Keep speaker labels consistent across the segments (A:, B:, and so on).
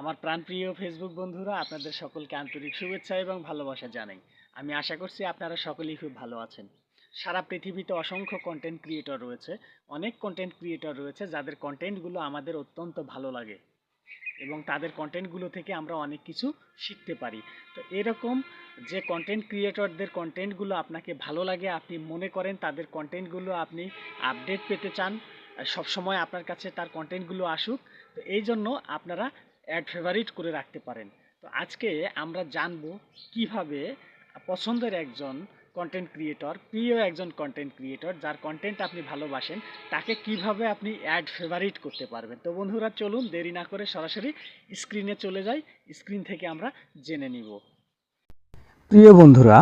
A: আমার প্রাণপ্রিয় ফেসবুক বন্ধুরা, আপনাদের সকলকে আন্তরিক শুভেচ্ছা এবং ভালোবাসা জানাই। আমি আশা করছি আপনারা সকলেই খুব ভালো আছেন। সারা পৃথিবীতে অসংখ্য কন্টেন্ট ক্রিয়েটর রয়েছে, অনেক কন্টেন্ট ক্রিয়েটর রয়েছে যাদের কন্টেন্টগুলো আমাদের অত্যন্ত ভালো লাগে এবং তাদের কন্টেন্টগুলো থেকে আমরা অনেক কিছু শিখতে পারি। তো এরকম যে কন্টেন্ট ক্রিয়েটরদের কন্টেন্টগুলো আপনাকে ভালো লাগে, আপনি মনে করেন তাদের কন্টেন্টগুলো আপনি আপডেট পেতে চান সব সময় আপনার কাছে তার কন্টেন্টগুলো আসুক, তো এই জন্য আপনারা অ্যাড ফেভারিট করে রাখতে পারেন। তো আজকে আমরা জানব কীভাবে পছন্দের একজন কন্টেন্ট ক্রিয়েটর প্রিয় একজন কন্টেন্ট ক্রিয়েটর যার কন্টেন্ট আপনি ভালোবাসেন, তাকে কীভাবে আপনি অ্যাড ফেভারিট করতে পারবেন। তো বন্ধুরা, চলুন দেরি না করে সরাসরি স্ক্রিনে চলে যাই। স্ক্রিন থেকে আমরা জেনে নিব।
B: প্রিয় বন্ধুরা,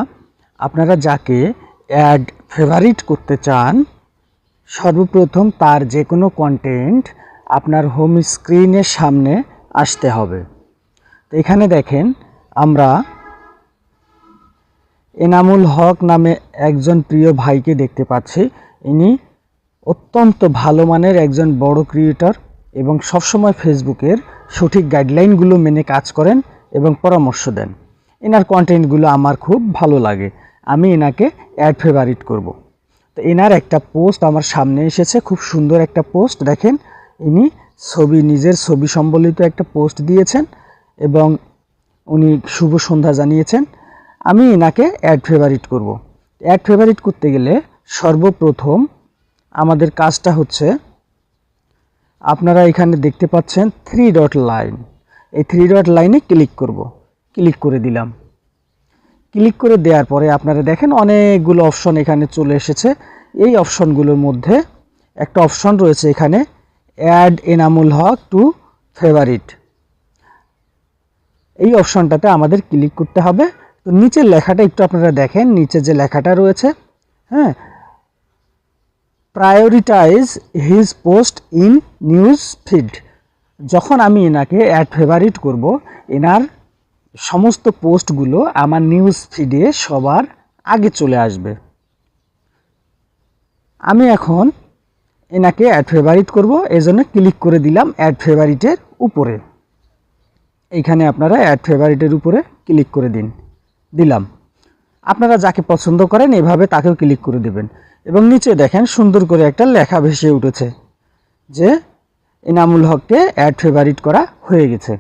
B: আপনারা যাকে অ্যাড ফেভারিট করতে চান, সর্বপ্রথম তার যে কোনো কন্টেন্ট আপনার হোম স্ক্রিনের সামনে আসতে হবে। তো এখানে দেখেন, আমরা এনামুল হক নামে একজন প্রিয় ভাইকে দেখতে পাচ্ছি। ইনি অত্যন্ত ভালো মানের একজন বড় ক্রিয়েটর এবং সবসময় ফেসবুকের সঠিক গাইডলাইনগুলো মেনে কাজ করেন এবং পরামর্শ দেন। এনার কন্টেন্টগুলো আমার খুব ভালো লাগে। আমি এনাকে অ্যাড ফেভারিট করব। তো এনার একটা পোস্ট আমার সামনে এসেছে, খুব সুন্দর একটা পোস্ট দেখেন, ইনি ছবি, নিজের ছবি সম্বলিত একটা পোস্ট দিয়েছেন এবং উনি শুভ সন্ধ্যা জানিয়েছেন। আমি এনাকে অ্যাড ফেভারিট করব। অ্যাড ফেভারিট করতে গেলে সর্বপ্রথম আমাদের কাজটা হচ্ছে, আপনারা এখানে দেখতে পাচ্ছেন থ্রি ডট লাইন এই থ্রি ডট লাইনে ক্লিক করব। ক্লিক করে দিলাম। ক্লিক করে দেওয়ার পরে আপনারা দেখেন অনেকগুলো অপশন এখানে চলে এসেছে। এই অপশনগুলোর মধ্যে একটা অপশন রয়েছে এখানে add Enamul Haque to favourite এই অপশনটাতে আমাদের ক্লিক করতে হবে। তো নিচের লেখাটা একটু আপনারা দেখেন নিচে যে লেখাটা রয়েছে হ্যাঁ? Prioritise his post in news feed যখন আমি এনাকে অ্যাড ফেভারিট করব, এনার সমস্ত পোস্টগুলো আমার নিউজ ফিডে সবার আগে চলে আসবে। আমি এখন এনাকে অ্যাড ফেভারিট করব এই জন্য ক্লিক করে দিলাম অ্যাড ফেভারিটের উপরে। এইখানে আপনারা অ্যাড ফেভারিটের উপরে ক্লিক করে দিন, দিলাম। আপনারা যাকে পছন্দ করেন এভাবে তাকেও ক্লিক করে দেবেন। এবং নিচে দেখেন সুন্দর করে একটা লেখা ভেসে উঠেছে যে, এনামুল হককে অ্যাড ফেভারিট করা হয়ে গেছে।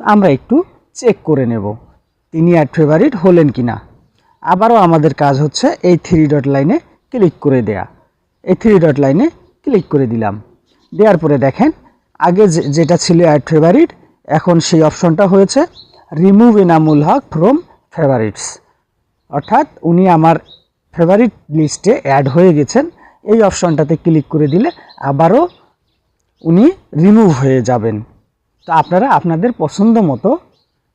B: তো আমরা একটু চেক করে নেব, তিনি অ্যাড ফেভারিট হলেন কি না আবারও আমাদের কাজ হচ্ছে এই থ্রি ডট লাইনে ক্লিক করে দেয়া। এই থ্রি ডট লাইনে ক্লিক করে দিলাম। দেওয়ার পরে দেখেন, আগে যেটা ছিল অ্যাড ফেভারিট এখন সেই অপশনটা হয়েছে remove Enamul Haque from favourites অর্থাৎ উনি আমার ফেভারিট লিস্টে অ্যাড হয়ে গেছেন, এই অপশনটাতে ক্লিক করে দিলে আবারও উনি রিমুভ হয়ে যাবেন। তো আপনারা আপনাদের পছন্দ মতো,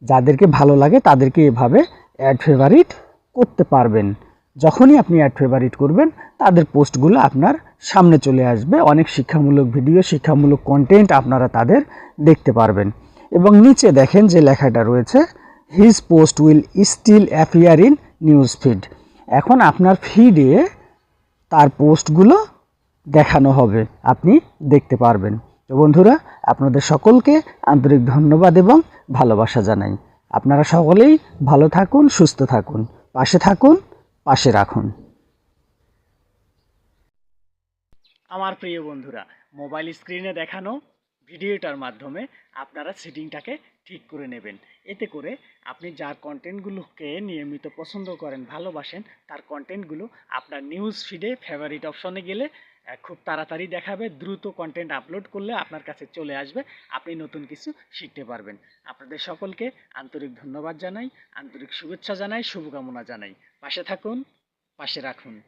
B: যাদেরকে ভালো লাগে তাদেরকে এভাবে অ্যাড ফেভারিট করতে পারবেন। যখনই আপনি অ্যাড ফেভারিট করবেন, তাদের পোস্টগুলো আপনার সামনে চলে আসবে। অনেক শিক্ষামূলক ভিডিও শিক্ষামূলক কন্টেন্ট আপনারা তাদের দেখতে পারবেন। এবং নিচে দেখেন যে লেখাটা রয়েছে his post will still appear in news feed এখন আপনার ফিডে তার পোস্টগুলো দেখানো হবে, আপনি দেখতে পারবেন। তো বন্ধুরা, আপনাদের সকলকে আন্তরিক ধন্যবাদ এবং ভালোবাসা জানাই। আপনারা সকলেই ভালো থাকুন, সুস্থ থাকুন, পাশে থাকুন। পাশে রাখুন।
A: আমার প্রিয় বন্ধুরা মোবাইল স্ক্রিনে দেখানো ভিডিওটার মাধ্যমে আপনারা সেটিংটাকে ঠিক করে নেবেন। এতে করে আপনি যার কন্টেন্টগুলোকে নিয়মিত পছন্দ করেন, ভালোবাসেন, তার কন্টেন্টগুলো আপনার নিউজ ফিডে ফেভারিট অপশনে গেলে খুব তাড়াতাড়ি দেখাবে, দ্রুত কন্টেন্ট আপলোড করলে আপনার কাছে চলে আসবে, আপনি নতুন কিছু শিখতে পারবেন। আপনাদের সকলকে আন্তরিক ধন্যবাদ জানাই, আন্তরিক শুভেচ্ছা জানাই, শুভকামনা জানাই। পাশে থাকুন, পাশে রাখুন।